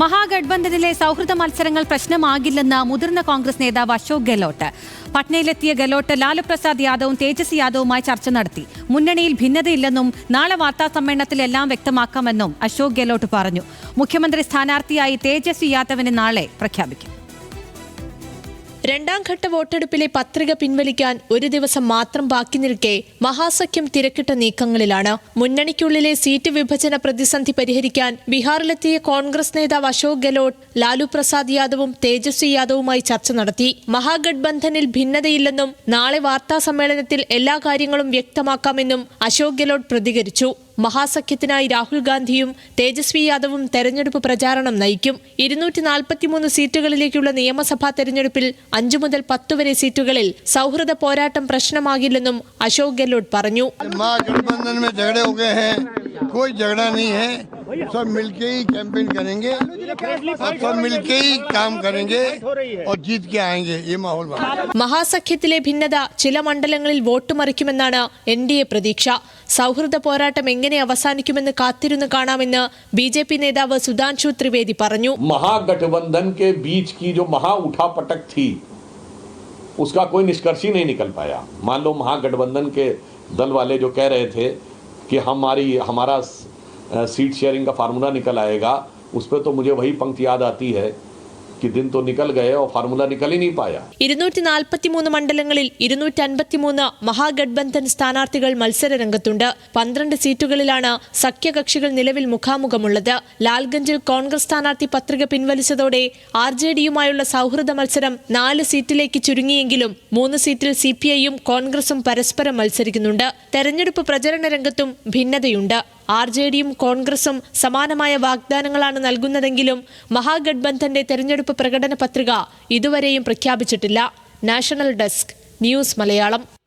മഹാഗഡ്ബന്ധനിലെ സൗഹൃദ മത്സരങ്ങൾ പ്രശ്നമാകില്ലെന്ന് മുതിർന്ന കോൺഗ്രസ് നേതാവ് അശോക് ഗെലോട്ട്. പട്നയിലെത്തിയ ഗെലോട്ട് ലാലു പ്രസാദ് യാദവും തേജസ്വി യാദവുമായി ചർച്ച നടത്തി. മുന്നണിയിൽ ഭിന്നതയില്ലെന്നും നാളെ വാർത്താ സമ്മേളനത്തിൽ എല്ലാം വ്യക്തമാക്കാമെന്നും അശോക് ഗെലോട്ട് പറഞ്ഞു. മുഖ്യമന്ത്രി സ്ഥാനാർത്ഥിയായി തേജസ്വി യാദവിനെ നാളെ പ്രഖ്യാപിക്കും. രണ്ടാം ഘട്ട വോട്ടെടുപ്പിലെ പത്രിക പിൻവലിക്കാൻ ഒരു ദിവസം മാത്രം ബാക്കി നിൽക്കെ മഹാസഖ്യം തിരക്കിട്ട നീക്കങ്ങളിലാണ്. മുന്നണിക്കുള്ളിലെ സീറ്റ് വിഭജന പ്രതിസന്ധി പരിഹരിക്കാൻ ബീഹാറിലെത്തിയ കോൺഗ്രസ് നേതാവ് അശോക് ഗെലോട്ട് ലാലു പ്രസാദ് യാദവും തേജസ്വി യാദവുമായി ചർച്ച നടത്തി. മഹാഗഡ്ബന്ധനിൽ ഭിന്നതയില്ലെന്നും നാളെ വാർത്താ സമ്മേളനത്തിൽ എല്ലാ കാര്യങ്ങളും വ്യക്തമാക്കാമെന്നും അശോക് ഗെലോട്ട് പ്രതികരിച്ചു. മഹാസഖ്യത്തിനായി രാഹുൽ ഗാന്ധിയും തേജസ്വി യാദവും തെരഞ്ഞെടുപ്പ് പ്രചാരണം നയിക്കും. ഇരുന്നൂറ്റി നാൽപ്പത്തിമൂന്ന് സീറ്റുകളിലേക്കുള്ള നിയമസഭാ തെരഞ്ഞെടുപ്പിൽ അഞ്ചു മുതൽ പത്ത് വരെ സീറ്റുകളിൽ സൗഹൃദ പോരാട്ടം പ്രശ്നമാകില്ലെന്നും അശോക് ഗെഹ്ലോട്ട് പറഞ്ഞു. महागठबंधन में झगड़े हो गए हैं कोई झगड़ा नहीं है सब मिलके ही कैंपेन करेंगे और सब मिलके ही काम करेंगे और जीत के आएंगे ये माहौल बना മഹാസഖ്യത്തിലെ ഭിന്നത ചില മണ്ഡലങ്ങളിൽ വോട്ട് മറിക്കുമെന്നാണ് എൻ ഡി എ പ്രതീക്ഷ സൗഹൃദ പോരാട്ടം എങ്ങനെ അവസാനിക്കുമെന്ന് കാത്തിരുന്ന് കാണാമെന്ന് ബി ജെ പി നേതാവ് സുധാൻഷു ത്രിവേദി പറഞ്ഞു महागठबंधन के बीच की जो महा उठापटक थी उसका कोई निष्कर्ष ही नहीं निकल पाया मान लो महागठबंधन के दल वाले जो कह रहे थे कि हमारी, हमारा सीट शेयरिंग का फार्मूला निकल आएगा, उस पर तो मुझे वही पंक्ति याद आती है। कि दिन तो निकल गए और फार्मूला निकल ही नहीं पाया ഇരുന്നൂറ്റി നാൽപ്പത്തിമൂന്ന് മണ്ഡലങ്ങളിൽ ഇരുന്നൂറ്റി അൻപത്തിമൂന്ന് മഹാഗഡ്ബന്ധൻ സ്ഥാനാർത്ഥികൾ മത്സര രംഗത്തുണ്ട് പന്ത്രണ്ട് സീറ്റുകളിലാണ് സഖ്യകക്ഷികൾ നിലവിൽ മുഖാമുഖമുള്ളത് ലാൽഗഞ്ചിൽ കോൺഗ്രസ് സ്ഥാനാർത്ഥി പത്രിക പിൻവലിച്ചതോടെ ആർ ജെ ഡിയുമായുള്ള സൗഹൃദ മത്സരം നാല് സീറ്റിലേക്ക് ചുരുങ്ങിയെങ്കിലും മൂന്ന് സീറ്റിൽ സി പി ഐയും കോൺഗ്രസും പരസ്പരം മത്സരിക്കുന്നുണ്ട് തെരഞ്ഞെടുപ്പ് പ്രചരണ രംഗത്തും ഭിന്നതയുണ്ട് ആർ ജെ ഡിയും കോൺഗ്രസും സമാനമായ വാഗ്ദാനങ്ങളാണ് നൽകുന്നതെങ്കിലും മഹാഗഡ്ബന്ധന്റെ തെരഞ്ഞെടുപ്പ് പ്രകടന പത്രിക ഇതുവരെയും പ്രഖ്യാപിച്ചിട്ടില്ല. National desk news Malayalam.